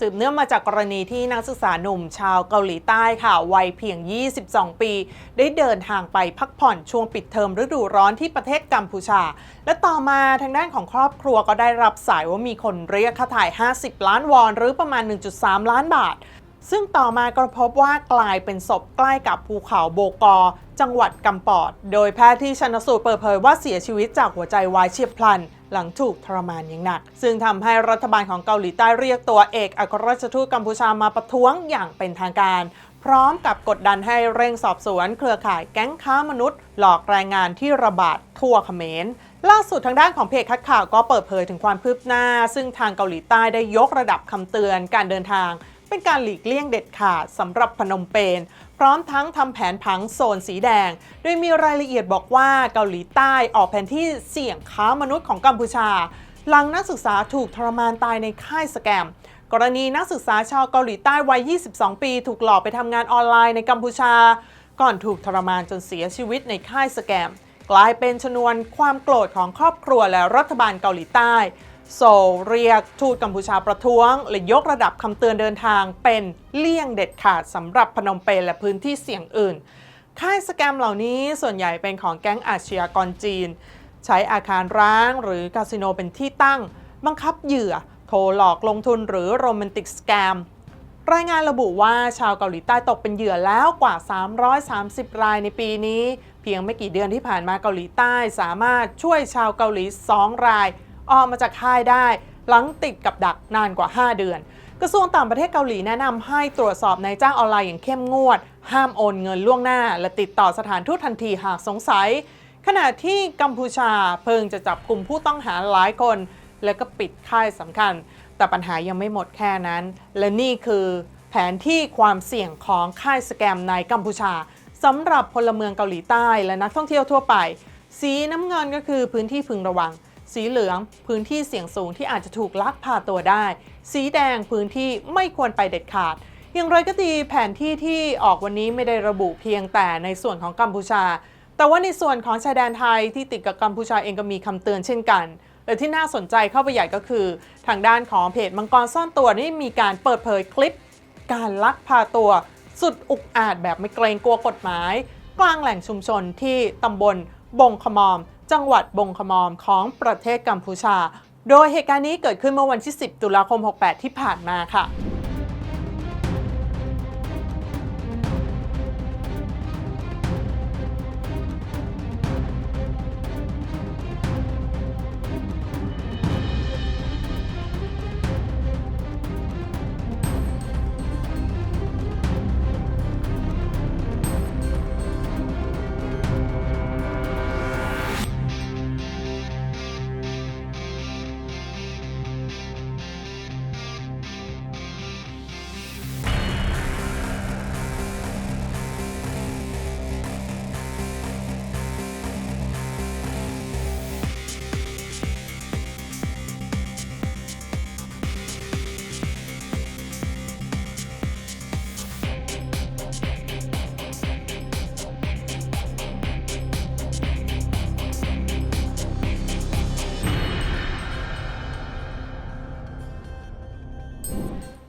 สืบเนื่องมาจากกรณีที่นักศึกษาหนุ่มชาวเกาหลีใต้ค่ะ วัยเพียง 22 ปี ได้เดินทางไปพักผ่อนช่วงปิดเทอมฤดูร้อนที่ประเทศกัมพูชา และต่อมาทางด้านของครอบครัวก็ได้รับสายว่ามีคนเรียกค่าถ่าย 50 ล้านวอนหรือประมาณ 1.3 ล้านบาท ซึ่งต่อมาก็พบว่ากลายเป็นศพใกล้กับภูเขาโบกอ จังหวัดกัมปอด โดยแพทย์ที่ชันสูตรเปิดเผยว่าเสียชีวิตจากหัวใจวายเฉียบพลัน หลังถูกทรมานอย่างหนัก ซึ่งทำให้รัฐบาลของเกาหลีใต้เรียกตัวเอกอัครราชทูตกัมพูชามาประท้วงอย่างเป็นทางการพร้อมกับกดดันให้เร่งสอบสวน เครือข่ายแก๊งค้ามนุษย์ หลอกแรงงานที่ระบาดทั่วเขมร ล่าสุดทางด้านของเพจคัดข่าวก็เปิดเผยถึงความคืบหน้า ซึ่งทางเกาหลีใต้ได้ยกระดับคำเตือนการเดินทาง เป็นการหลีกเลี่ยงเด็ดขาดสำหรับพนมเปญพร้อมทั้งทำแผนผังโซนสีแดง โดยมีรายละเอียดบอกว่าเกาหลีใต้ออกแผนที่เสี่ยงค้ามนุษย์ของกัมพูชา หลังนักศึกษาถูกทรมานตายในค่ายสแกม กรณีนักศึกษาชาวเกาหลีใต้วัย 22 ปี ถูกหลอกไปทำงานออนไลน์ในกัมพูชา ก่อนถูกทรมานจนเสียชีวิตในค่ายสแกม กลายเป็นชนวนความโกรธของครอบครัวและรัฐบาลเกาหลีใต้ โซลเรียกทูตกัมพูชาประท้วง และยกระดับคำเตือนเดินทางเป็นเลี่ยงเด็ดขาดสำหรับพนมเปญและพื้นที่เสี่ยงอื่น ค่ายสแกมเหล่านี้ส่วนใหญ่เป็นของแก๊งอาชญากรจีน ใช้อาคารร้างหรือคาสิโนเป็นที่ตั้ง บังคับเหยื่อโทรหลอกลงทุนหรือโรแมนติกสแกมรายงานระบุว่าชาวเกาหลีใต้ตกเป็นเหยื่อแล้วกว่า 330 รายในปีนี้ เพียงไม่กี่เดือนที่ผ่านมาเกาหลีใต้สามารถช่วยชาวเกาหลี 2 ราย ออกมาจากค่ายได้ หลังติดกับดักนานกว่า 5 เดือน กระทรวงต่างประเทศเกาหลีแนะนำให้ตรวจสอบนายจ้างออนไลน์อย่างเข้มงวด ห้ามโอนเงินล่วงหน้า และติดต่อสถานทูตทันทีหากสงสัย ขณะที่กัมพูชาเพิ่งจะจับกลุ่มผู้ต้องหาหลายคน และก็ปิดค่ายสำคัญ แต่ปัญหายังไม่หมดแค่นั้น และนี่คือแผนที่ความเสี่ยงของค่ายสแกมในกัมพูชาสำหรับพลเมืองเกาหลีใต้และนักท่องเที่ยวทั่วไป สีน้ำเงินก็คือพื้นที่พึงระวัง สีเหลืองพื้นที่เสี่ยงสูงที่อาจจะถูกลักพาตัวได้ สีแดงพื้นที่ไม่ควรไปเด็ดขาด อย่างไรก็ดีแผนที่ที่ออกวันนี้ไม่ได้ระบุเพียงแต่ในส่วนของกัมพูชา แต่ว่าในส่วนของชายแดนไทยที่ติดกับกัมพูชาเองก็มีคำเตือนเช่นกันและที่น่าสนใจเข้าไปใหญ่ก็คือ ทางด้านของเพจมังกรซ่อนตัวนี่มีการเปิดเผยคลิป การลักพาตัว สุดอุกอาจแบบไม่เกรงกลัวกฎหมาย กลางแหล่งชุมชนที่ตำบลบงขมอม จังหวัดบงขมอมของประเทศกัมพูชา โดยเหตุการณ์นี้เกิดขึ้นเมื่อวันที่ 10 ตุลาคม 68 ที่ผ่านมาค่ะ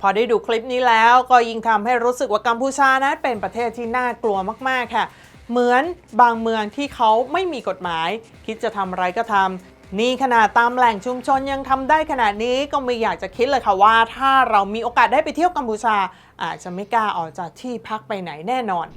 พอได้ดูคลิปนี้แล้วก็ยิ่งทำให้รู้สึกว่ากัมพูชานั้นเป็นประเทศที่น่ากลัวมากๆค่ะ เหมือนบางเมืองที่เขาไม่มีกฎหมาย คิดจะทำอะไรก็ทำนี่ขนาดตามแหล่งชุมชนยังทำได้ขนาดนี้ก็ไม่อยากจะคิดเลยค่ะว่า ถ้าเรามีโอกาสได้ไปเที่ยวกัมพูชา อาจจะไม่กล้าออกจากที่พักไปไหนแน่นอน